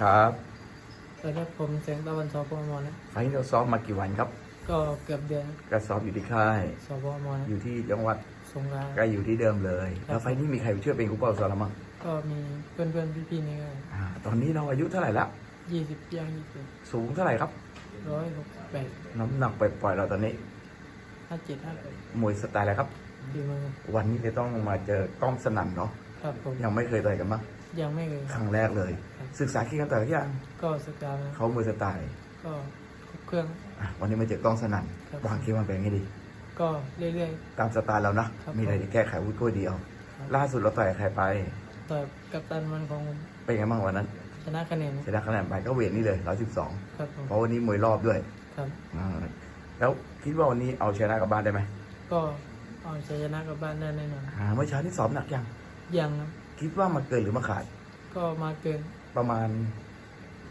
ครับสวัสดีครับผมแสงตะวันสพมนะไฟล์เราซ้อมมากี่วันครับ ก็เกือบเดือนก็ซ้อมอยู่ที่ค่าย สพมนะอยู่ที่จังหวัดสงขลาก็อยู่ที่เดิมเลยแล้วไฟล์นี้มีใครช่วยเป็นครูเป้าสอนเรามั้งก็มีเพื่อนเพื่อนๆพี่ๆนี่ก็อ่าตอนนี้เราอายุเท่าไหร่ละ ยี่สิบย่างยี่สิบสูงเท่าไหร่ครับ ร้อยหกแปดน้ำหนักปล่อยๆเราตอนนี้ ห้าเจ็ดห้าแปดมวยสไตล์อะไรครับ ดีมือวันนี้เลยต้องมาเจอกล้องสนั่นเนาะ ครับผมยังไม่เคยต่อยกันมั้งยังไม่เคยครั้งแรกเลย ศึกษาคิดกันต่อยกันยังก็สกาวนะเขามวยสไตล์ก็ครบเครื่องอะวันนี้มาเจอกล้องสนั่นครับวางคิดว่าเป็นไงดี ก็เรื่อยตามสไตล์เรานะครับมีอะไรที่แก้ไขวุ้ยก้วยเดียวครับล่าสุดเราต่อยกับใครไปๆต่อยกับตันมันของผมเป็นไงบ้างวันนั้นชนะคะแนนชนะคะแนนไปก็เวทนี่เลยร้อยสิบสองครับผมเพราะวันนี้มวยรอบด้วยครับอ่าแล้วคิดว่าวันนี้เอาชนะกลับบ้านได้ไหมก็เอาชัยชนะกลับบ้านได้แน่นอนอ่าเมื่อเช้านี่ซ้อมหนักยัง ยังครับคิดว่ามาเกินหรือมาขาด ก็มาเกินประมาณ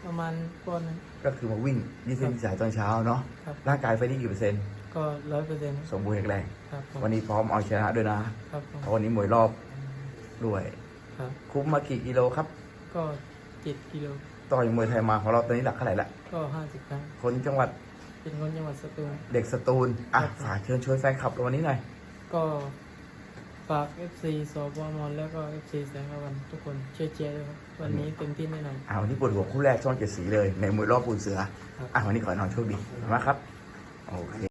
ประมาณปอนด์หนึ่ง ก็คือมาวิ่งยี่สิบสายตอนเช้าเนาะครับ ร่างกายไฟนี่กี่เปอร์เซ็นต์ก็ร้อยเปอร์เซ็นต์สมบูรณ์แข็งแรงครับผมวันนี้พร้อมเอาชนะด้วยนะครับผมเพราะวันนี้มวยรอบด้วย ครับ คุ้มมากี่กิโลครับ ก็เจ็ดกิโลต่อยมวยไทยมาของเราตอนนี้หลักเท่าไหร่ละก็ห้าสิบครั้ง คนจังหวัดเป็นคนจังหวัดสตูล เด็กสตูลอะครับฝากเชิญชวนแฟนคลับเราวันนี้หน่อยก็ฝาก FC สบมแล้วก็ FC แสงตะวันทุกคนช่วยเชียร์ด้วยครับวันนี้เต็มที่แน่นอน อ่าวันนี้ปวดหัวคู่แรกช่องเจ็ดสีเลย ในมวยรอบปูนเสือครับอะวันนี้ขอให้น้องโชคดีขอบคุณมากครับ โอเค